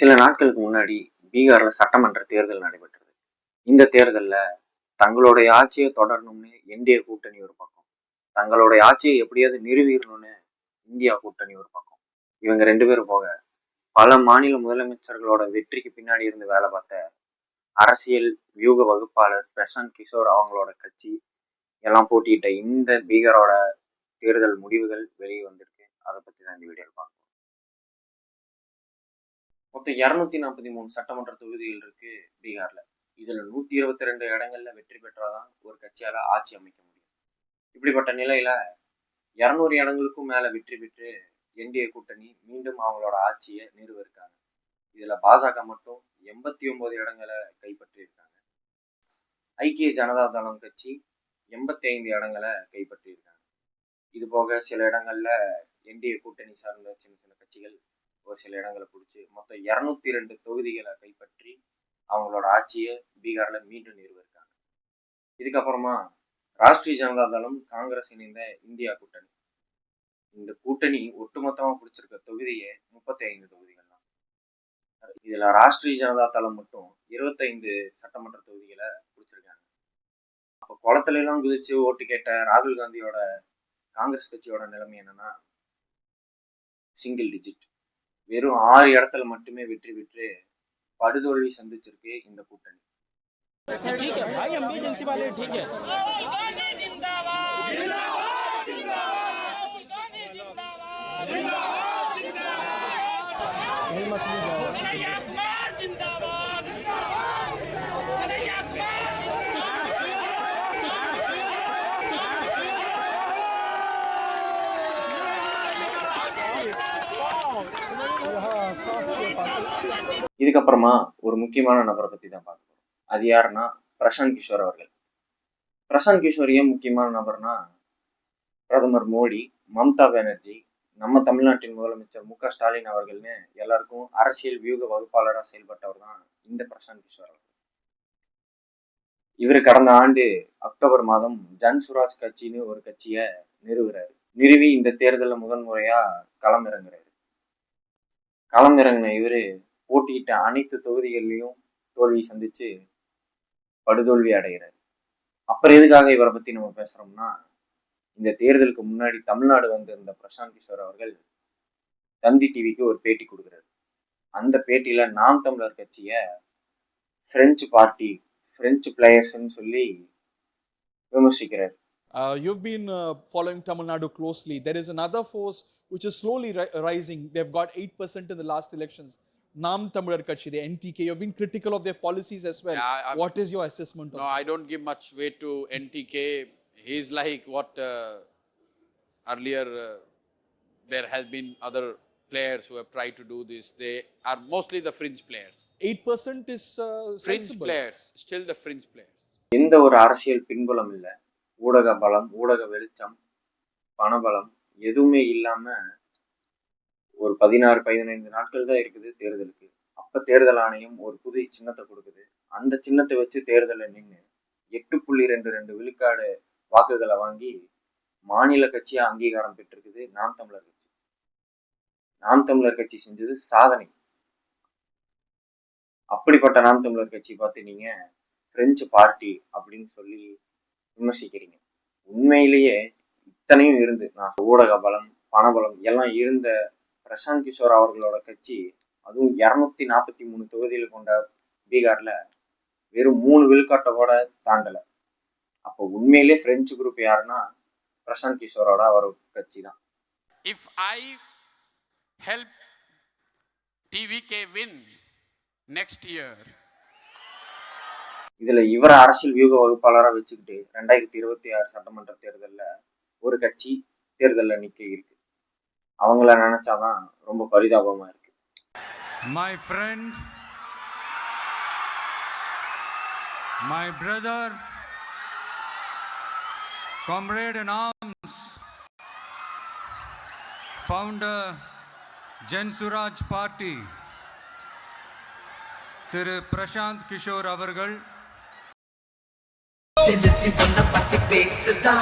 சில நாட்களுக்கு முன்னாடி பீகார்ல சட்டமன்ற தேர்தல் நடைபெற்றது. இந்த தேர்தல்ல தங்களுடைய ஆட்சியை தொடரணும்னு என்டிஏ கூட்டணி ஒரு பக்கம் தங்களுடைய ஆட்சியை எப்படியாவது நிறுவிடணும்னு இந்தியா கூட்டணி ஒரு பக்கம். இவங்க ரெண்டு பேரும் போக பல மாநில முதலமைச்சர்களோட வெற்றிக்கு பின்னாடி இருந்து வேலை பார்த்த அரசியல் வியூக வகுப்பாளர் பிரசாந்த் கிஷோர் அவங்களோட கட்சி எல்லாம் போட்டியிட்ட இந்த பீகாரோட தேர்தல் முடிவுகள் வெளியே வந்திருக்கு. அதை பற்றி தான் இந்த வீடியோவில் பார்க்கணும் மொத்தம் இரநூத்தி நாற்பத்தி மூணு சட்டமன்ற தொகுதிகள் இருக்கு பீகார்ல. இதுல நூத்தி இருபத்தி ரெண்டு இடங்கள்ல வெற்றி பெற்றாதான் ஒரு கட்சியால ஆட்சி அமைக்க முடியும். இப்படிப்பட்ட நிலையில இருநூறு இடங்களுக்கும் மேல வெற்றி பெற்று என்டிஏ கூட்டணி மீண்டும் அவங்களோட ஆட்சியை நிறுவ இருக்காங்க இதுல பாஜக மட்டும் எண்பத்தி ஒன்பது இடங்களை கைப்பற்றி இருக்காங்க ஐக்கிய ஜனதா தளம் கட்சி எண்பத்தி ஐந்து இடங்களை கைப்பற்றி இருக்காங்க இது போக சில இடங்கள்ல என்டிஏ கூட்டணி சார்ந்த சின்ன சின்ன கட்சிகள் ஒரு சில இடங்களை பிடிச்சி மொத்தம் இருநூத்தி ரெண்டு தொகுதிகளை கைப்பற்றி அவங்களோட ஆட்சியை பீகார்ல மீண்டும் நிறுவிருக்காங்க இதுக்கப்புறமா ராஷ்டிரிய ஜனதா தளம் காங்கிரஸ் இணைந்த இந்தியா கூட்டணி. இந்த கூட்டணி ஒட்டுமொத்தமா பிடிச்சிருக்க தொகுதியே முப்பத்தி ஐந்து தொகுதிகள் தான் இதுல ராஷ்டிரிய ஜனதா தளம் மட்டும் இருபத்தைந்து சட்டமன்ற தொகுதிகளை பிடிச்சிருக்காங்க. அப்போ குளத்துல எல்லாம் குதிச்சு ஓட்டு கேட்ட ராகுல் காந்தியோட காங்கிரஸ் கட்சியோட நிலைமை என்னன்னா சிங்கிள் டிஜிட் வெறும் ஆறு இடத்துல மட்டுமே வெற்றி பெற்று படுதோல்வி சந்திச்சிருக்கு இந்த கூட்டணி. ठीक இதுக்கப்புறமா ஒரு முக்கியமான நபரை பத்தி தான் பார்க்க போறோம். அது யாருன்னா பிரசாந்த் கிஷோர் அவர்கள். பிரசாந்த் கிஷோர் ஏன் முக்கியமான நபர்னா பிரதமர் மோடி மம்தா பானர்ஜி நம்ம தமிழ்நாட்டின் முதலமைச்சர் மு க ஸ்டாலின் அவர்கள்னு எல்லாருக்கும் அரசியல் வியூக வகுப்பாளராக செயல்பட்டவர் தான் இந்த பிரசாந்த் கிஷோர் அவர்கள். இவர் கடந்த ஆண்டு அக்டோபர் மாதம் ஜன் சுராஜ் கட்சின்னு ஒரு கட்சியை நிறுவுறாரு. நிறுவி இந்த தேர்தலில் முதல் முறையா களம் இறங்குறாரு களம் இறங்கின இவரு போட்டியிட்ட அனைத்து தொகுதிகள்லையும் தோல்வி சந்திச்சு படுதோல்வி அடைகிறார் அப்புறம் எதுக்காக இவரை பத்தி நம்ம பேசுறோம்னா இந்த தேர்தலுக்கு முன்னாடி தமிழ்நாடு வந்திருந்த பிரசாந்த் கிஷோர் அவர்கள் தந்தி டிவிக்கு ஒரு பேட்டி கொடுக்குறாரு அந்த பேட்டியில நாம் தமிழர் கட்சிய பிரெஞ்சு பார்ட்டி பிரெஞ்சு பிளேயர்ஸ்ன்னு சொல்லி விமர்சிக்கிறார் Uh, you've been uh, following Tamil Nadu closely. There is another force which is slowly ri- rising. They've got 8% in the last elections. Nam Tamilar Kachi, the NTK. You've been critical of their policies as well. Yeah, I- I'm- what is your assessment No, on I don't give much weight to NTK. He's like what uh, earlier uh, there has been other players who have tried to do this. They are mostly the fringe players. that? 8% is uh, Fringe sensible. players, still the fringe players. எந்த ஒரு அரசியல் பின்புலம் இல்லை ஊடக பலம் ஊடக வெளிச்சம் பணபலம் எதுவுமே இல்லாம ஒரு பதினாறு பதினைந்து நாட்கள் தான் இருக்குது தேர்தலுக்கு. அப்ப தேர்தல் ஆணையம் ஒரு புதிய சின்னத்தை கொடுக்குது. அந்த சின்னத்தை வச்சு தேர்தலில் நின்று எட்டு புள்ளி ரெண்டு ரெண்டு விழுக்காடு வாக்குகளை வாங்கி மாநில கட்சியா அங்கீகாரம் பெற்றிருக்குது நாம் தமிழர் கட்சி. நாம் தமிழர் கட்சி செஞ்சது சாதனை. அப்படிப்பட்ட நாம் தமிழர் கட்சி பார்த்து நீங்க பிரெஞ்சு பார்ட்டி அப்படின்னு சொல்லி விமர்சிக்கிறீங்க. உண்மையிலேயே இத்தனையும் இருந்து நான் ஊடக பலம் பணபலம் எல்லாம் இருந்த பிரசாந்த் கிஷோர் அவர்களோட கட்சி அதுவும் இருநூத்தி நாற்பத்தி மூணு தொகுதிகள் கொண்ட பீகார்ல வெறும் மூணு விழுக்காட்டை கூட தாண்டல. அப்போ உண்மையிலே பிரெஞ்சு குரூப் யாருன்னா பிரசாந்த் கிஷோரோட அவர் கட்சி தான் If I help TVK win next year, இதுல இவரை அரசியல் வியூக வகுப்பாளரா வச்சுக்கிட்டு ரெண்டாயிரத்தி இருபத்தி ஆறு சட்டமன்ற தேர்தல்ல ஒரு கட்சி தேர்தல்ல நிக்க இருக்கு. அவங்கள நினைச்சாதான் ரொம்ப பரிதாபமா இருக்கு. My friend, my brother, comrade in arms, founder, Suraj Party, திரு பிரசாந்த் கிஷோர் அவர்கள். ஜெனசி பண்ண பத்தி பேசுதா